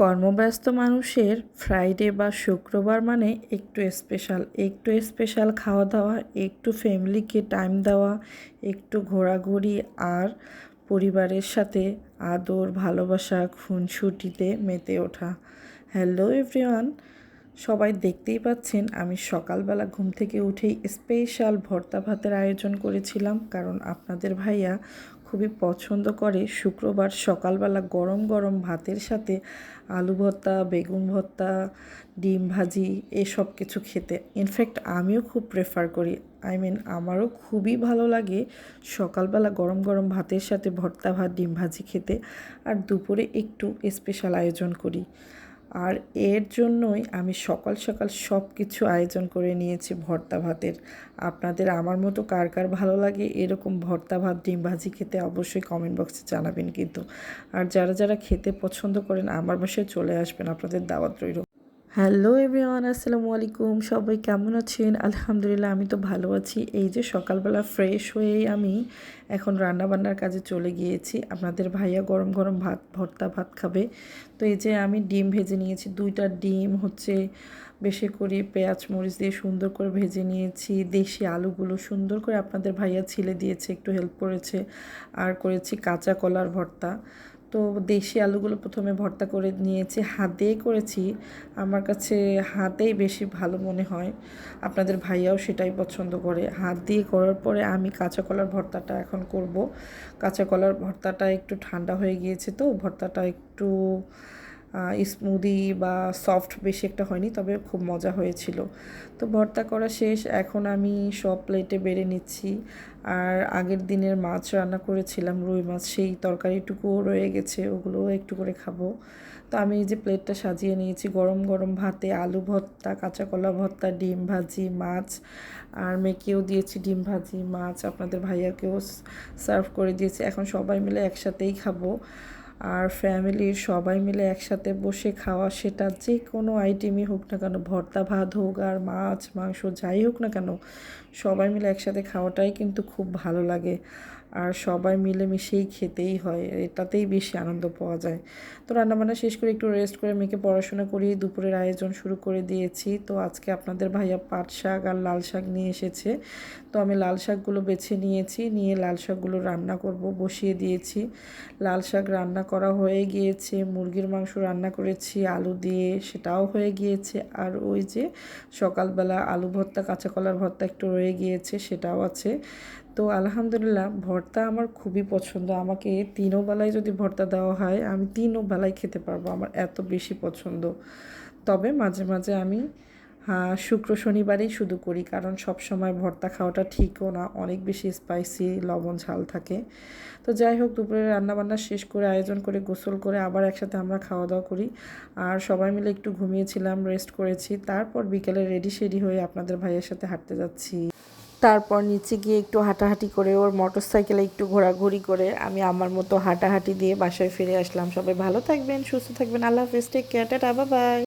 কর্মব্যস্ত মানুষের ফ্রাইডে বা শুক্রবার মানে একটু স্পেশাল। একটু স্পেশাল খাওয়া দাওয়া, একটু ফ্যামিলিকে টাইম দেওয়া, একটু ঘোরাঘুরি আর পরিবারের সাথে আদর, ভালোবাসা, খুনসুটিতে মেতে ওঠা। হ্যালো এভরিওয়ান, সবাই দেখতেই পাচ্ছেন আমি সকালবেলা ঘুম থেকে উঠেই স্পেশাল ভর্তা ভাতের আয়োজন করেছিলাম। কারণ আপনাদের ভাইয়া খুবই পছন্দ করে শুক্রবার সকালবেলা গরম গরম ভাতের সাথে আলু ভর্তা, বেগুন ভর্তা, ডিম ভাজি এসব কিছু খেতে। ইনফ্যাক্ট আমিও খুব প্রেফার করি। আই মিন আমারও খুবই ভালো লাগে সকালবেলা গরম গরম ভাতের সাথে ভর্তা ভাত, ডিম ভাজি খেতে। আর দুপুরে একটু স্পেশাল আয়োজন করি। আর এর জন্যই আমি সকাল সকাল সব কিছু আয়োজন করে নিয়েছি ভর্তা ভাতের। আপনাদের আমার মতো কার কার ভালো লাগে এরকম ভর্তা ভাত, ডিম ভাজি খেতে অবশ্যই কমেন্ট বক্সে জানাবেন কিন্তু। আর যারা যারা খেতে পছন্দ করেন, আমার বাসায় চলে আসবেন, আপনাদের দাওয়াত রইল। হ্যালো এভরিওয়ান, আসসালামু আলাইকুম। সবাই কেমন আছেন? আলহামদুলিল্লাহ, আমি তো ভালো আছি। এই যে সকালবেলা ফ্রেশ হয়েই আমি এখন রান্নাবান্নার কাজে চলে গিয়েছি। আপনাদের ভাইয়া গরম গরম ভাত, ভর্তা ভাত খাবে। তো এই যে আমি ডিম ভেজে নিয়েছি, দুইটা ডিম হচ্ছে বেশি করে পেঁয়াজ মরিচ দিয়ে সুন্দর করে ভেজে নিয়েছি। দেশি আলুগুলো সুন্দর করে আপনাদের ভাইয়া ছিলে দিয়েছে, একটু হেল্প করেছে। আর করেছি কাঁচা কলার ভর্তা। তো দেশি আলুগুলো প্রথমে ভর্তা করে নিয়েছি, হাত দিয়ে করেছি। আমার কাছে হাতেই বেশি ভালো মনে হয়। আপনাদের ভাইয়াও সেটাই পছন্দ করে। হাত দিয়ে করার পরে আমি কাঁচা কলার ভর্তাটা এখন করব। কাঁচা কলার ভর্তাটা একটু ঠান্ডা হয়ে গিয়েছে তো, ভর্তাটা একটু স্মুদি বা সফট বেশি একটা হয়নি, তবে খুব মজা হয়েছিল। তো ভর্তা করা শেষ, এখন আমি সব প্লেটে বেড়ে নিচ্ছি। আর আগের দিনের মাছ রান্না করেছিলাম, রুই মাছ, সেই তরকারিটুকুও রয়ে গেছে, ওগুলোও একটু করে খাব। তো আমি এই যে প্লেটটা সাজিয়ে নিয়েছি, গরম গরম ভাতে আলু ভর্তা, কাঁচা কলা ভর্তা, ডিম ভাজি, মাছ। আর মেয়েকেও দিয়েছি ডিম ভাজি, মাছ, আপনাদের ভাইয়াকেও সার্ভ করে দিয়েছি। এখন সবাই মিলে একসাথেই খাব। আর ফ্যামিলির সবাই মিলে একসাথে বসে খাওয়া সেটা যে কোনো আইটেমই হোক না কেন, ভর্তা, ভাত হোক আর মাছ, মাংস, যাই হোক না কেন, সবাই মিলে একসাথে খাওয়াটাই কিন্তু খুব ভালো লাগে। আর সবাই মিলেমিশেই খেতেই হয়, এটাতেই বেশি আনন্দ পাওয়া যায়। তো রান্নাবান্না শেষ করে একটু রেস্ট করে মেয়েকে পড়াশোনা করিয়ে দুপুরের আয়োজন শুরু করে দিয়েছি। তো আজকে আপনাদের ভাইয়া পাট শাক আর লাল শাক নিয়ে এসেছে। তো আমি লাল শাকগুলো বেছে নিয়েছি, নিয়ে লাল শাকগুলো রান্না করব, বসিয়ে দিয়েছি। লাল শাক রান্না করা হয়ে গিয়েছে, মুরগির মাংস রান্না করেছি, আলু দিয়ে, সেটাও হয়ে গিয়েছে। আর ওই যে সকালবেলা আলু ভর্তা, কাঁচা কলার ভর্তা একটু রয়ে গিয়েছে, সেটাও আছে। তো আলহামদুলিল্লাহ ভর্তা আমার খুবই পছন্দ। আমাকে তিনও বেলায় যদি ভর্তা দেওয়া হয়, আমি তিনও বেলায় খেতে পারব। আমার এত বেশি পছন্দ। তবে মাঝে মাঝে আমি শুক্র শনিবারেই শুধু করি, কারণ সব সময় ভর্তা খাওয়াটা ঠিকও না। অনেক বেশি স্পাইসি লবণ, ঝাল থাকে। তো যাই হোক দুপুরে রান্নাবান্না শেষ করে, আয়োজন করে, গোসল করে আবার একসাথে আমরা খাওয়া দাওয়া করি। আর সবাই মিলে একটু ঘুমিয়েছিলাম রেস্ট করেছি। তারপর বিকেলে রেডি শেডি হয়ে আপনাদের ভাইয়ের সাথে হাঁটতে যাচ্ছি। তারপর নিচে গিয়ে একটু হাঁটাহাঁটি করে, ওর মোটর সাইকেলে একটু ঘোরাঘুরি করে, আমি আমার মতো হাঁটাহাঁটি দিয়ে বাসায় ফিরে আসলাম। সবাই ভালো থাকবেন, সুস্থ থাকবেন, আল্লাহ হাফিজ টেক কেয়ার টাটা বাবাই